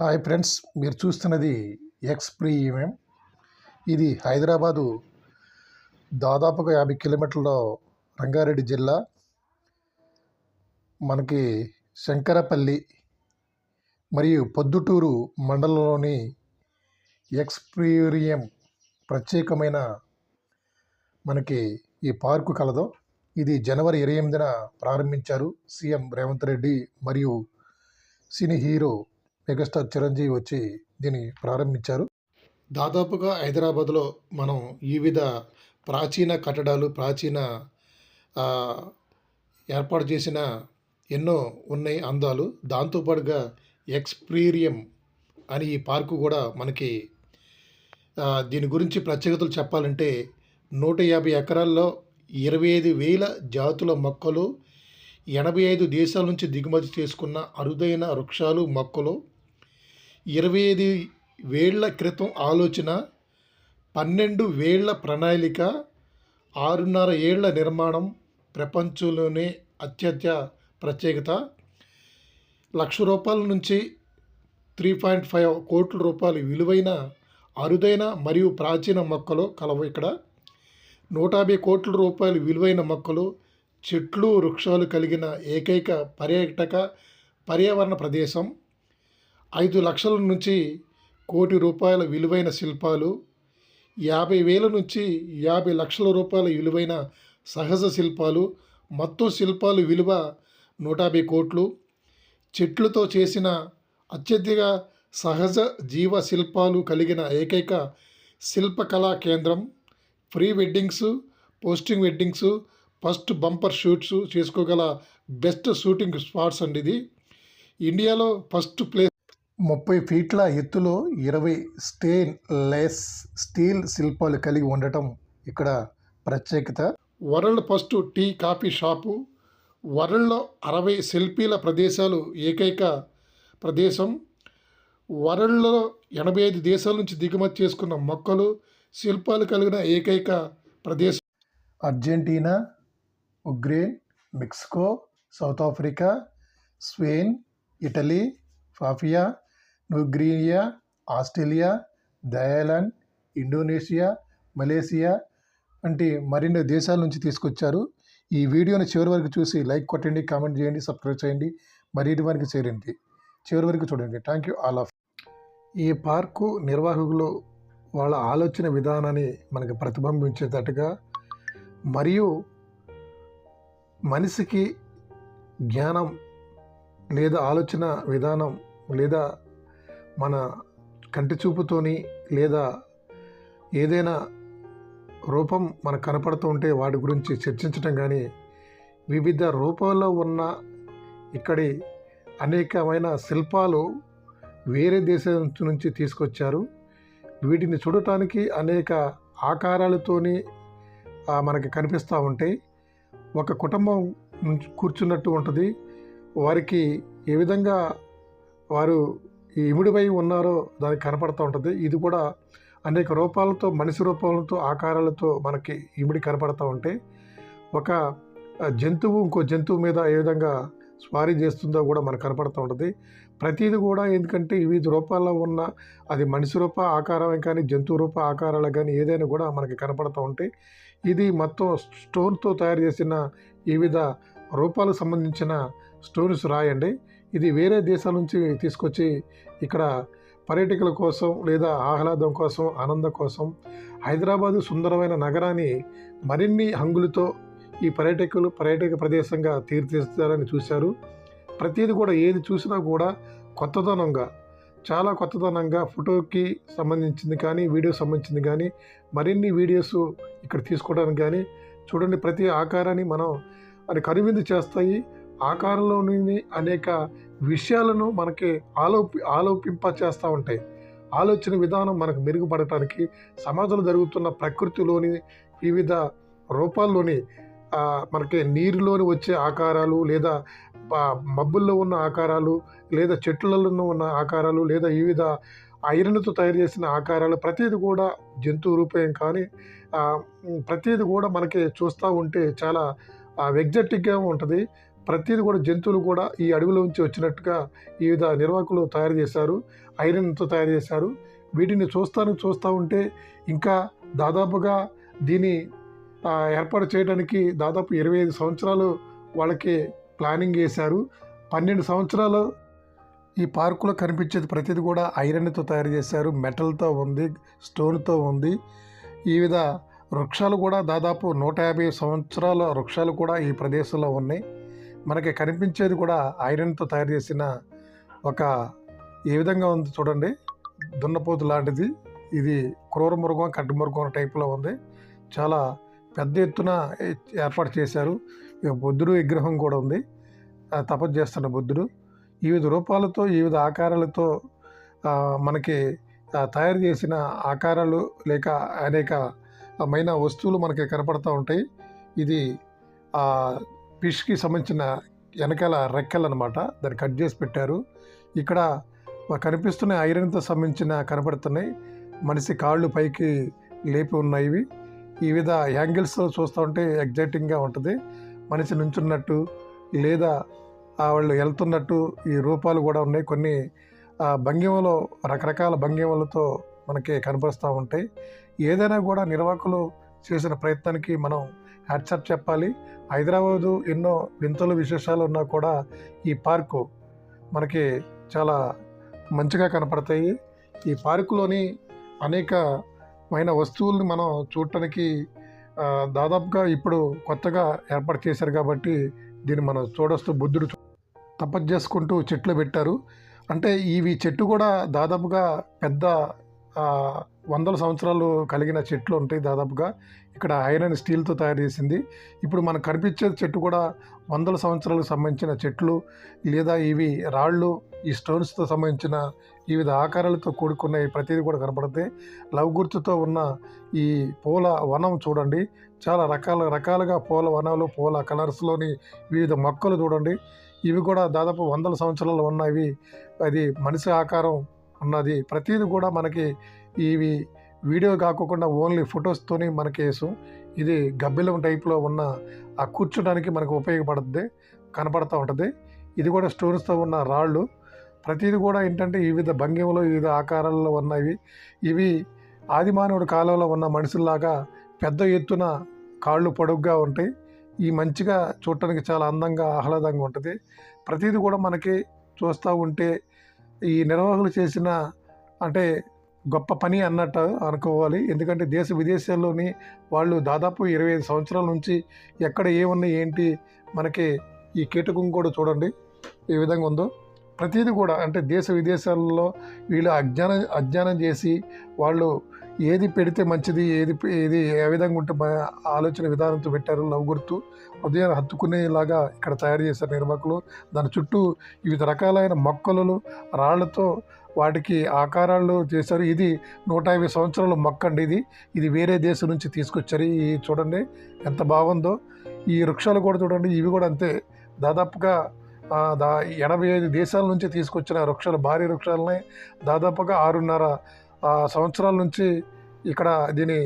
Hi friends మీరు చూస్తున్నది X premium ఇది హైదరాబాదు దాదాపుగా యాభై కిలోమీటర్ల రంగారెడ్డి జిల్లా. మనకి శంకరపల్లి మరియు పొద్దుటూరు మండలంలోని ఎక్స్ప్రీరియం ప్రత్యేకమైన మనకి ఈ పార్కు కలదు. ఇది జనవరి ఇరవై ఎనిమిదిన ప్రారంభించారు సీఎం రేవంత్ రెడ్డి మరియు సినీ హీరో మెగాస్టార్ చిరంజీవి వచ్చి దీన్ని ప్రారంభించారు. దాదాపుగా హైదరాబాద్లో మనం వివిధ ప్రాచీన కట్టడాలు ప్రాచీన ఏర్పాటు చేసిన ఎన్నో ఉన్నాయి అందాలు. దాంతోపాటుగా ఎక్స్ప్రీరియం అని ఈ పార్కు కూడా మనకి దీని గురించి ప్రత్యేకతలు చెప్పాలంటే నూట యాభై ఎకరాల్లో ఇరవై ఐదు వేల జాతుల మొక్కలు ఎనభై ఐదు దేశాల నుంచి దిగుమతి చేసుకున్న అరుదైన వృక్షాలు మొక్కలు ఇరవై ఐదు వేళ్ళ క్రితం ఆలోచన పన్నెండు వేళ్ళ ప్రణాళిక ఆరున్నర ఏళ్ళ నిర్మాణం ప్రపంచంలోనే అత్యంత ప్రత్యేకత. లక్ష రూపాయల నుంచి త్రీ పాయింట్ ఫైవ్ కోట్ల రూపాయలు విలువైన అరుదైన మరియు ప్రాచీన మొక్కలు కలవు ఇక్కడ. నూట యాభై కోట్ల రూపాయలు విలువైన మొక్కలు చెట్లు వృక్షాలు కలిగిన ఏకైక పర్యాటక పర్యావరణ ప్రదేశం. ఐదు లక్షల నుంచి కోటి రూపాయల విలువైన శిల్పాలు యాభై వేల నుంచి యాభై లక్షల రూపాయల విలువైన సహజ శిల్పాలు మొత్తం శిల్పాలు విలువ నూట యాభై కోట్లు. చెట్లతో చేసిన అత్యధిక సహజ జీవ శిల్పాలు కలిగిన ఏకైక శిల్పకళా కేంద్రం. Pre weddings posting weddings first bumper shoots చేసుకోగల బెస్ట్ షూటింగ్ స్పాట్స్ అండి ఇది. ఇండియాలో ఫస్ట్ ప్లేస్ ముప్పై ఫీట్ల ఎత్తులో ఇరవై స్టెయిన్ లెస్ స్టీల్ శిల్పాలు కలిగి ఉండటం ఇక్కడ ప్రత్యేకత. World first tea coffee shop. వరల్డ్లో అరవై సెల్ఫీల ప్రదేశాలు ఏకైక ప్రదేశం. వరల్డ్లో ఎనభై ఐదు దేశాల నుంచి దిగుమతి చేసుకున్న మొక్కలు శిల్పాలు కలిగిన ఏకైక ప్రదేశం. Argentina Ukraine Mexico South Africa Spain Italy Papua New Guinea Australia Thailand Indonesia Malaysia వంటి మరిన్ని దేశాల నుంచి తీసుకొచ్చారు. ఈ వీడియోని చివరి వరకు చూసి లైక్ కొట్టండి కామెంట్ చేయండి సబ్స్క్రైబ్ చేయండి మరిన్ని వరకు చేరండి. చివరి వరకు చూడండి. థ్యాంక్ యూ ఆల్ ఆఫ్ ఈ పార్కు నిర్వాహకులు వాళ్ళ ఆలోచన విధానాన్ని మనకు ప్రతిబింబించేటట్టుగా మరియు మనిషికి జ్ఞానం లేదా ఆలోచన విధానం లేదా మన కంటి చూపుతోని లేదా ఏదైనా రూపం మనకు కనపడుతూ ఉంటే వాటి గురించి చర్చించటం కానీ వివిధ రూపాల్లో ఉన్న ఇక్కడి అనేకమైన శిల్పాలు వేరే దేశం నుంచి తీసుకొచ్చారు. వీటిని చూడటానికి అనేక ఆకారాలతోని మనకి కనిపిస్తూ ఉంటాయి. ఒక కుటుంబం నుంచి కూర్చున్నట్టు ఉంటుంది. వారికి ఏ విధంగా వారు ఇముడిపై ఉన్నారో దానికి కనపడుతూ ఉంటుంది. ఇది కూడా అనేక రూపాలతో మనిషి రూపాలతో ఆకారాలతో మనకి ఇమిడి కనపడుతూ ఉంటాయి ఒక జంతువు ఇంకో జంతువు మీద ఏ విధంగా స్వారీ చేస్తుందో కూడా మనకు కనపడుతూ ఉంటుంది. ప్రతిది కూడా ఎందుకంటే వివిధ రూపాల్లో ఉన్న అది మనిషి రూప ఆకారమే కానీ జంతువు రూప ఆకారాలు కానీ ఏదైనా కూడా మనకి కనపడుతూ ఉంటాయి ఇది మొత్తం స్టోన్తో తయారు చేసిన వివిధ రూపాలకు సంబంధించిన స్టోన్స్ రాయండి. ఇది వేరే దేశాల నుంచి తీసుకొచ్చి ఇక్కడ పర్యాటకుల కోసం లేదా ఆహ్లాదం కోసం ఆనందం కోసం హైదరాబాదు సుందరమైన నగరాన్ని మరిన్ని హంగులతో ఈ పర్యాటకులు పర్యాటక ప్రదేశంగా తీర్చిదిద్దారని చూశారు. ప్రతిదీ కూడా ఏది చూసినా కూడా కొత్తదనంగా చాలా కొత్తదనంగా ఫోటోకి సంబంధించింది కానీ వీడియో సంబంధించింది కానీ మరిన్ని వీడియోస్ ఇక్కడ తీసుకోవడానికి కానీ చూడండి ప్రతి ఆకారాన్ని మనం అది కనువిందు చేస్తాయి. ఆకారంలోని అనేక విషయాలను మనకి ఆలోపి ఆలోపింప చేస్తూ ఉంటాయి. ఆలోచన విధానం మనకు మెరుగుపడటానికి సమాజంలో జరుగుతున్న ప్రకృతిలోని వివిధ రూపాల్లోని మనకి నీరులోని వచ్చే ఆకారాలు లేదా మబ్బుల్లో ఉన్న ఆకారాలు లేదా చెట్లలో ఉన్న ఆకారాలు లేదా వివిధ ఐరన్తో తయారు చేసిన ఆకారాలు ప్రతిది కూడా జంతువు రూపం కానీ ప్రతిది కూడా మనకి చూస్తూ ఉంటే చాలా ఎగ్జాక్టిక్గా ఉంటుంది. ప్రతిదీ కూడా జంతువులు కూడా ఈ అడవిలోంచి వచ్చినట్టుగా వివిధ నిర్వాహకులు తయారు చేశారు. ఐరన్తో తయారు చేశారు. వీటిని చూస్తాను చూస్తూ ఉంటే ఇంకా దాదాపుగా దీని ఏర్పాటు చేయడానికి దాదాపు ఇరవై ఐదు సంవత్సరాలు వాళ్ళకి ప్లానింగ్ చేశారు. పన్నెండు సంవత్సరాలు ఈ పార్కులో కనిపించేది ప్రతిదీ కూడా ఐరన్తో తయారు చేశారు. మెటల్తో ఉంది స్టోన్తో ఉంది. ఈ విధ వృక్షాలు కూడా దాదాపు నూట యాభై సంవత్సరాల వృక్షాలు కూడా ఈ ప్రదేశంలో ఉన్నాయి. మనకి కనిపించేది కూడా ఐరన్తో తయారు చేసిన ఒక ఏ విధంగా ఉంది చూడండి. దున్నపోతు లాంటిది. ఇది క్రూర మృగం కడ్డు మృగం టైప్లో ఉంది. చాలా పెద్ద ఎత్తున ఏర్పాటు చేశారు. బుద్ధుడు విగ్రహం కూడా ఉంది. తపస్సు చేస్తున్న బుద్ధుడు. వివిధ రూపాలతో వివిధ ఆకారాలతో మనకి తయారు చేసిన ఆకారాలు లేక అనేకమైన వస్తువులు మనకి కనపడుతూ ఉంటాయి. ఇది ఫిష్కి సంబంధించిన వెనకాల రెక్కలు అనమాట దాన్ని కట్ చేసి పెట్టారు. ఇక్కడ కనిపిస్తున్న ఐరన్తో సంబంధించిన కనపడుతున్నాయి. మనిషి కాళ్ళు పైకి లేపి ఉన్నాయి. ఇవి ఈ విధ యాంగిల్స్లో చూస్తూ ఉంటే ఎగ్జైటింగ్గా ఉంటుంది. మనిషి నుంచున్నట్టు లేదా వాళ్ళు వెళ్తున్నట్టు ఈ రూపాలు కూడా ఉన్నాయి. కొన్ని ఆ, భంగిమలో రకరకాల భంగిమలతో మనకి కనపరుస్తూ ఉంటాయి. ఏదైనా కూడా నిర్వాహకులు చేసిన ప్రయత్నానికి మనం హ్యాట్సప్ చెప్పాలి. హైదరాబాదు ఎన్నో వింతలు విశేషాలు ఉన్నా కూడా ఈ పార్కు మనకి చాలా మంచిగా కనపడతాయి. ఈ పార్కులోని అనేకమైన వస్తువుల్ని మనం చూడటానికి దాదాపుగా ఇప్పుడు కొత్తగా ఏర్పాటు చేశారు కాబట్టి దీన్ని మనం చూడొస్తూ బుద్ధుడు తపస్సు చేసుకుంటూ చెట్లు పెట్టారు. అంటే ఇవి చెట్టు కూడా దాదాపుగా పెద్ద వందల సంవత్సరాలు కలిగిన చెట్లు ఉంటాయి దాదాపుగా. ఇక్కడ ఐరన్ స్టీల్తో తయారు చేసింది. ఇప్పుడు మనకు కనిపించే చెట్టు కూడా వందల సంవత్సరాలకు సంబంధించిన చెట్లు లేదా ఇవి రాళ్ళు ఈ స్టోన్స్తో సంబంధించిన వివిధ ఆకారాలతో కూడుకున్న ఈ ప్రతిదీ కూడా కనపడతాయి. లవ్ గుర్తుతో ఉన్న ఈ పూల వనం చూడండి. చాలా రకాల రకాలుగా పూల వనాలు పూల కలర్స్లోని వివిధ మొక్కలు చూడండి. ఇవి కూడా దాదాపు వందల సంవత్సరాలు ఉన్నవి అది మనిషి ఆకారం ఉన్నది. ప్రతిదీ కూడా మనకి ఇవి వీడియో కాకుండా ఓన్లీ ఫొటోస్తోని మనకి వేసు ఇది గబ్బిలం టైప్లో ఉన్న ఆ కూర్చోడానికి మనకు ఉపయోగపడుతుంది కనపడుతూ ఉంటుంది. ఇది కూడా స్టోన్స్తో ఉన్న రాళ్ళు. ప్రతీది కూడా ఏంటంటే వివిధ భంగిమలు వివిధ ఆకారాల్లో ఉన్నవి. ఇవి ఆదిమానవుడి కాలంలో ఉన్న మనుషుల్లాగా పెద్ద ఎత్తున కాళ్ళు పొడుగ్గా ఉంటాయి. ఈ మంచిగా చూడటానికి చాలా అందంగా ఆహ్లాదంగా ఉంటుంది. ప్రతీది కూడా మనకి చూస్తూ ఉంటే ఈ నిర్వాహకులు చేసిన అంటే గొప్ప పని అన్నట్టు అనుకోవాలి. ఎందుకంటే దేశ విదేశాల్లోని వాళ్ళు దాదాపు ఇరవై ఐదు సంవత్సరాల నుంచి ఎక్కడ ఏమున్నాయి ఏంటి మనకి ఈ కీటకం కూడా చూడండి ఏ విధంగా ఉందో. ప్రతిదీ కూడా అంటే దేశ విదేశాల్లో వీళ్ళు అజ్ఞానం అజ్ఞానం చేసి వాళ్ళు ఏది పెడితే మంచిది ఏది ఏది ఏ విధంగా ఉంటే ఆలోచన విధానంతో పెట్టారు లవ్ గుర్తు ఉదయం హత్తుకునేలాగా ఇక్కడ తయారు చేశారు నిర్మకులు దాని చుట్టూ వివిధ రకాలైన మొక్కలు రాళ్ళతో వాటికి ఆకారాలు చేశారు. ఇది నూట యాభై సంవత్సరాల మొక్క అండి ఇది. ఇది వేరే దేశం నుంచి తీసుకొచ్చారు. ఈ చూడండి ఎంత బాగుందో. ఈ వృక్షాలు కూడా చూడండి ఇవి కూడా అంతే. దాదాపుగా దా ఎనభై ఐదు దేశాల నుంచి తీసుకొచ్చిన వృక్షాలు భారీ వృక్షాలని దాదాపుగా ఆరున్నర సంవత్సరాల నుంచి ఇక్కడ దీన్ని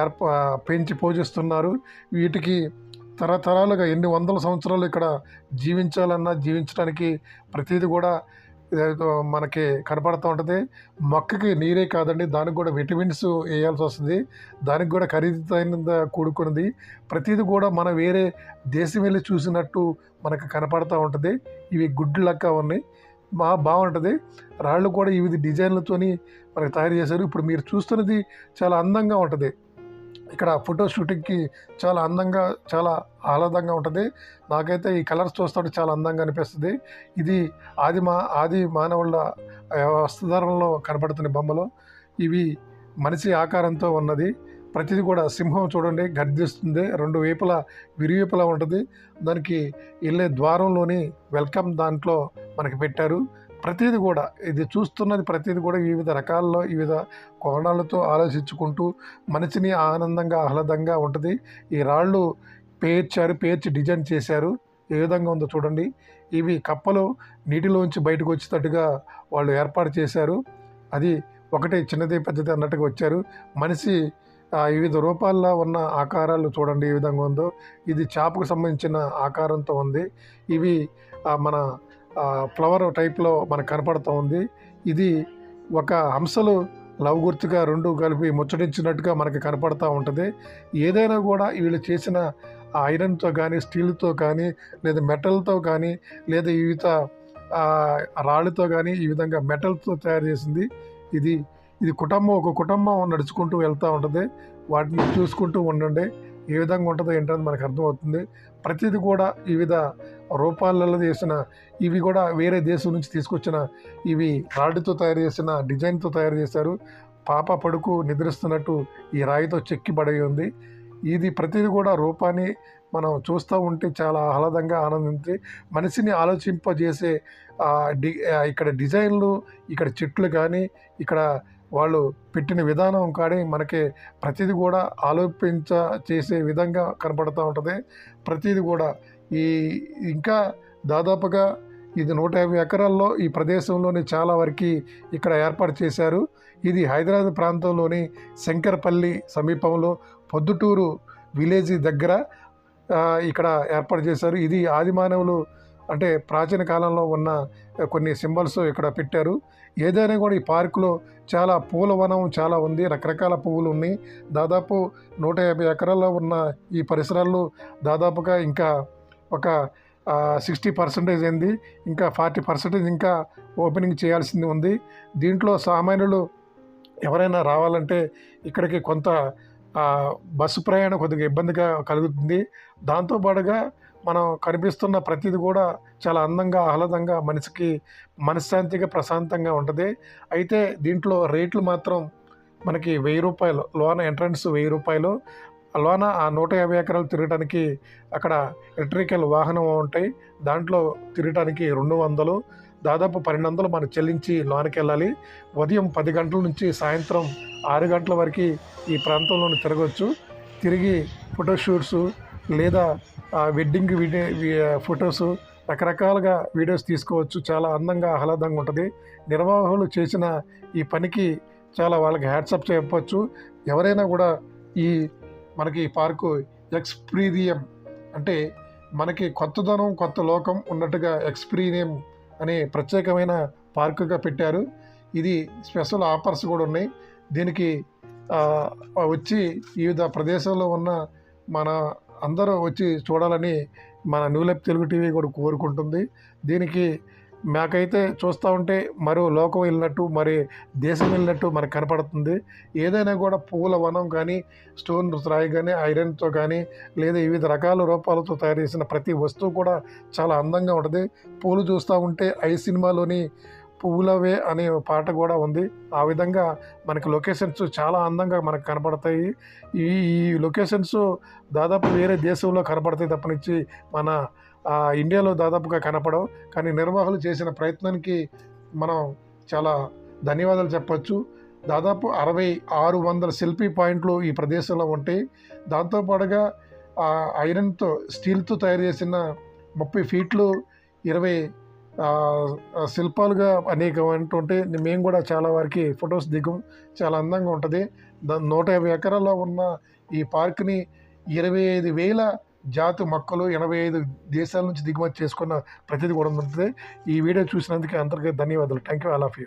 ఏర్ప పెంచి పూజిస్తున్నారు. వీటికి తరతరాలుగా ఎన్ని వందల సంవత్సరాలు ఇక్కడ జీవించాలన్నా జీవించడానికి ప్రతిదీ కూడా మనకి కనపడుతూ ఉంటుంది. మొక్కకి నీరే కాదండి దానికి కూడా విటమిన్స్ వేయాల్సి వస్తుంది. దానికి కూడా ఖరీదైన కూడుకున్నది. ప్రతిదీ కూడా మనం వేరే దేశం వెళ్ళి చూసినట్టు మనకు కనపడుతూ ఉంటుంది. ఇవి గుడ్డు లెక్క ఉన్నాయి బాగా బాగుంటుంది. రాళ్ళు కూడా వివిధ డిజైన్లతోని మనకి తయారు చేశారు. ఇప్పుడు మీరు చూస్తున్నది చాలా అందంగా ఉంటుంది. ఇక్కడ ఫోటో షూటింగ్కి చాలా అందంగా చాలా ఆహ్లాదంగా ఉంటుంది. నాకైతే ఈ కలర్స్ చూస్తుంటే చాలా అందంగా అనిపిస్తుంది. ఇది ఆది మా ఆది మానవుల వస్త్రధారణలో కనబడుతున్న బొమ్మలు. ఇవి మనిషి ఆకారంతో ఉన్నది. ప్రతిదీ కూడా సింహం చూడండి గర్జిస్తుంది. రెండు వైపులా విరివైపులా ఉంటుంది. దానికి వెళ్ళే ద్వారంలోని వెల్కమ్ దాంట్లో మనకి పెట్టారు. ప్రతిదీ కూడా ఇది చూస్తున్నది ప్రతిదీ కూడా వివిధ రకాల్లో వివిధ కోణాలతో ఆలోచించుకుంటూ మనిషిని ఆనందంగా ఆహ్లాదంగా ఉంటుంది. ఈ రాళ్ళు పేర్చారు పేర్చి డిజైన్ చేశారు. ఏ విధంగా ఉందో చూడండి. ఇవి కప్పలు నీటిలోంచి బయటకు వచ్చేటట్టుగా వాళ్ళు ఏర్పాటు చేశారు. అది ఒకటి చిన్నది పెద్దది అన్నట్టుగా వచ్చారు. మనిషి వివిధ రూపాల్లో ఉన్న ఆకారాలు చూడండి ఏ విధంగా ఉందో. ఇది చాపకు సంబంధించిన ఆకారంతో ఉంది. ఇవి మన ఫ్లవర్ టైప్లో మనకు కనపడుతూ ఉంది. ఇది ఒక హంసలు లవ్ గుర్తుగా రెండు కలిపి ముచ్చటించినట్టుగా మనకి కనపడతా ఉంటుంది. ఏదైనా కూడా వీళ్ళు చేసిన ఐరన్తో కానీ స్టీల్తో కానీ లేదా మెటల్తో కానీ లేదా వివిధ రాళ్ళతో కానీ ఈ విధంగా మెటల్తో తయారు చేసింది. ఇది ఇది కుటుంబం ఒక కుటుంబం నడుచుకుంటూ వెళ్తూ ఉంటుంది. వాటిని చూసుకుంటూ ఉండండి. ఏ విధంగా ఉంటుందో ఏంటనేది మనకు అర్థమవుతుంది. ప్రతిదీ కూడా వివిధ రూపాలలో చేసిన ఇవి కూడా వేరే దేశం నుంచి తీసుకొచ్చిన ఇవి రాడ్తో తయారు చేసిన డిజైన్తో తయారు చేశారు. పాప పడుకు నిద్రిస్తున్నట్టు ఈ రాయితో చెక్కి పడి ఉంది. ఇది ప్రతిదీ కూడా రూపాన్ని మనం చూస్తూ ఉంటే చాలా ఆహ్లాదంగా ఆనందించి మనిషిని ఆలోచింపజేసే డి ఇక్కడ డిజైన్లు ఇక్కడ చెట్లు కానీ ఇక్కడ వాళ్ళు పెట్టిన విధానం కానీ మనకి ప్రతిదీ కూడా ఆలోపించ చేసే విధంగా కనపడుతూ ఉంటుంది. ప్రతిదీ కూడా ఈ ఇంకా దాదాపుగా ఇది నూట యాభై ఎకరాల్లో ఈ ప్రదేశంలోని చాలా వరకు ఇక్కడ ఏర్పాటు చేశారు. ఇది హైదరాబాద్ ప్రాంతంలోని శంకరపల్లి సమీపంలో పొద్దుటూరు విలేజ్ దగ్గర ఇక్కడ ఏర్పాటు చేశారు. ఇది ఆదిమానవులు అంటే ప్రాచీన కాలంలో ఉన్న కొన్ని సింబల్స్ ఇక్కడ పెట్టారు. ఏదైనా కూడా ఈ పార్కులో చాలా పూల వనం చాలా ఉంది. రకరకాల పువ్వులు ఉన్నాయి. దాదాపు నూట యాభై ఎకరాల్లో ఉన్న ఈ పరిసరాల్లో దాదాపుగా ఇంకా ఒక సిక్స్టీ పర్సెంటేజ్ అయింది. ఇంకా ఫార్టీ పర్సెంటేజ్ ఇంకా ఓపెనింగ్ చేయాల్సింది ఉంది. దీంట్లో సామాన్యులు ఎవరైనా రావాలంటే ఇక్కడికి కొంత బస్సు ప్రయాణం కొద్దిగా ఇబ్బందిగా కలుగుతుంది. దాంతోపాటుగా మనం కనిపిస్తున్న ప్రతిదీ కూడా చాలా అందంగా ఆహ్లాదంగా మనిషికి మనశ్శాంతిగా ప్రశాంతంగా ఉంటుంది. అయితే దీంట్లో రేట్లు మాత్రం మనకి వెయ్యి రూపాయలు లోన ఎంట్రన్స్ వెయ్యి రూపాయలు. లోన ఆ నూట యాభై ఎకరాలు తిరగడానికి అక్కడ ఎలక్ట్రికల్ వాహనం ఉంటాయి. దాంట్లో తిరగడానికి రెండు వందలు దాదాపు పన్నెండు వందలు మనం చెల్లించి లోనికి వెళ్ళాలి. ఉదయం పది గంటల నుంచి సాయంత్రం ఆరు గంటల వరకు ఈ ప్రాంతంలో తిరగవచ్చు తిరిగి ఫోటోషూట్స్ లేదా ఆ, వెడ్డింగ్ వీడియో ఫొటోస్ రకరకాలుగా వీడియోస్ తీసుకోవచ్చు. చాలా అందంగా ఆహ్లాదంగా ఉంటుంది. నిర్వాహకులు చేసిన ఈ పనికి చాలా వాళ్ళకి హ్యాట్సప్ చెప్పవచ్చు ఎవరైనా కూడా ఈ మనకి ఈ పార్కు ఎక్స్ప్రీరియం అంటే మనకి కొత్తదనం కొత్త లోకం ఉన్నట్టుగా ఎక్స్ప్రీరియం అనే ప్రత్యేకమైన పార్కుగా పెట్టారు. ఇది స్పెషల్ ఆఫర్స్ కూడా ఉన్నాయి. దీనికి వచ్చి వివిధ ప్రదేశాల్లో ఉన్న మన అందరూ వచ్చి చూడాలని మన న్యూలెప్ తెలుగు టీవీ కూడా కోరుకుంటుంది. దీనికి మాకైతే చూస్తూ ఉంటే మరో లోకం వెళ్ళినట్టు మరి దేశం వెళ్ళినట్టు మనకు కనపడుతుంది. ఏదైనా కూడా పువ్వుల వనం కానీ స్టోన్ రాయి కానీ ఐరన్తో కానీ లేదా వివిధ రకాల రూపాలతో తయారు చేసిన ప్రతి వస్తువు కూడా చాలా అందంగా ఉంటుంది. పూలు చూస్తూ ఉంటే ఐ సినిమాలోని పువ్వులవే అనే పాట కూడా ఉంది. ఆ విధంగా మనకి లొకేషన్స్ చాలా అందంగా మనకు కనపడతాయి. ఈ ఈ లొకేషన్స్ దాదాపు వేరే దేశంలో కనపడతాయి తప్పనిచ్చి మన ఇండియాలో దాదాపుగా కనపడవు. కానీ నిర్వాహకులు చేసిన ప్రయత్నానికి మనం చాలా ధన్యవాదాలు చెప్పచ్చు. దాదాపు అరవై ఆరు వందల సెల్ఫీ పాయింట్లు ఈ ప్రదేశంలో ఉంటాయి. దాంతోపాటుగా ఐరన్తో స్టీల్తో తయారు చేసిన ముప్పై ఫీట్లు ఇరవై శిల్పాలుగా అనేకమైనటువంటి మేము కూడా చాలా వారికి ఫొటోస్ దిగం చాలా అందంగా ఉంటుంది. దా- నూట యాభై ఎకరాల్లో ఉన్న ఈ పార్క్ని ఇరవై ఐదు వేల జాతి మొక్కలు ఎనభై ఐదు దేశాల నుంచి దిగుమతి చేసుకున్న ప్రతిదీ కూడా ఉంటుంది. ఈ వీడియో చూసినందుకు అందరికీ ధన్యవాదాలు. Thank you all of you